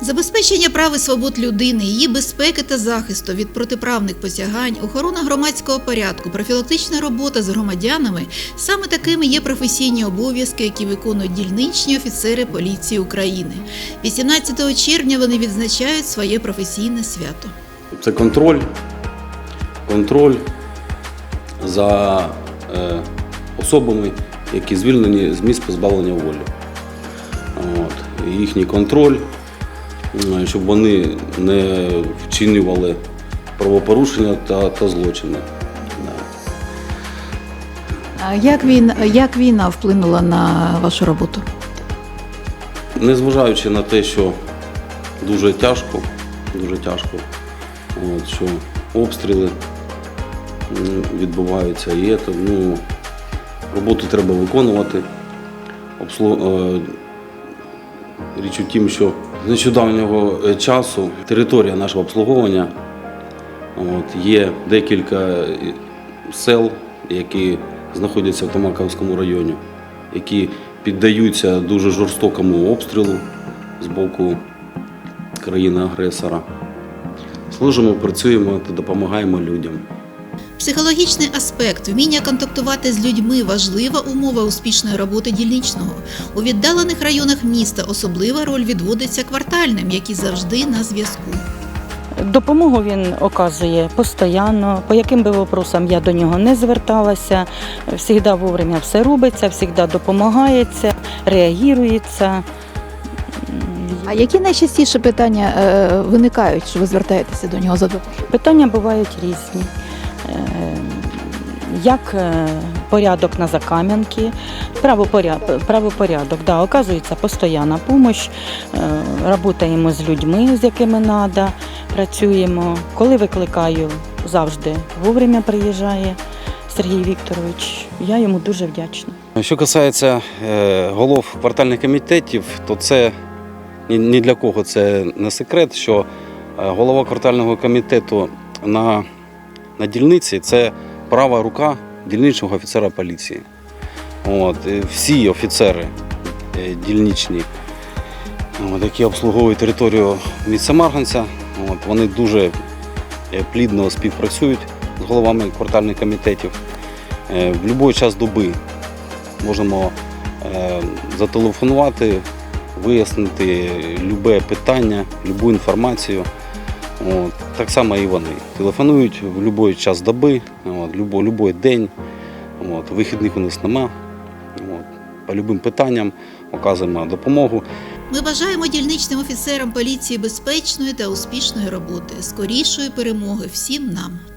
Забезпечення прав і свобод людини, її безпеки та захисту від протиправних посягань, охорона громадського порядку, профілактична робота з громадянами саме такими є професійні обов'язки, які виконують дільничні офіцери поліції України. 18 червня вони відзначають своє професійне свято. Це контроль, контроль за е, особами, які звільнені з місць позбавлення волі. От. Їхній контроль, щоб вони не вчинювали правопорушення та, та злочини. А як війна, як війна вплинула на вашу роботу? Незважаючи на те, що дуже тяжко, дуже тяжко, от, що обстріли відбуваються, і це, ну, роботу треба виконувати. Обслу... Річ у тім, що з нещодавнього е, часу територія нашого обслуговування от, є декілька е, сел, які знаходяться в Томаковському районі, які піддаються дуже жорстокому обстрілу з боку країни-агресора. Служимо, працюємо та допомагаємо людям. Психологічний аспект, вміння контактувати з людьми важлива умова успішної роботи дільничного. У віддалених районах міста особлива роль відводиться квартальним, які завжди на зв'язку. Допомогу він оказує постійно. По яким би вопросам я до нього не зверталася, завжди вовремя все робиться, завжди допомагається, реагується. А які найчастіше питання е, виникають, що ви звертаєтеся до нього за допомогою? Питання бувають різні. Е, Як е, порядок на закам'янки, правопорядок, правопорядок да, оказується постійна допомога, працюємо з людьми, з якими треба, працюємо. Коли викликаю, завжди вовремя приїжджає Сергій Вікторович. Я йому дуже вдячна. Що касається е, голов квартальних комітетів, то це ні, для кого це не секрет, що е, голова квартального комітету на, на дільниці це права рука дільничного офіцера поліції. От, всі офіцери е, дільничні, от, які обслуговують територію міста Марганця, от, вони дуже е, плідно співпрацюють з головами квартальних комітетів. Е, В будь-який час доби можемо зателефонувати, вияснити любе питання, любу інформацію. От, так само і вони. Телефонують в будь-який час доби, от, любой день. От, вихідних у нас нема. От, по любим питанням оказуємо допомогу. Ми бажаємо дільничним офіцерам поліції безпечної та успішної роботи, скорішої перемоги всім нам.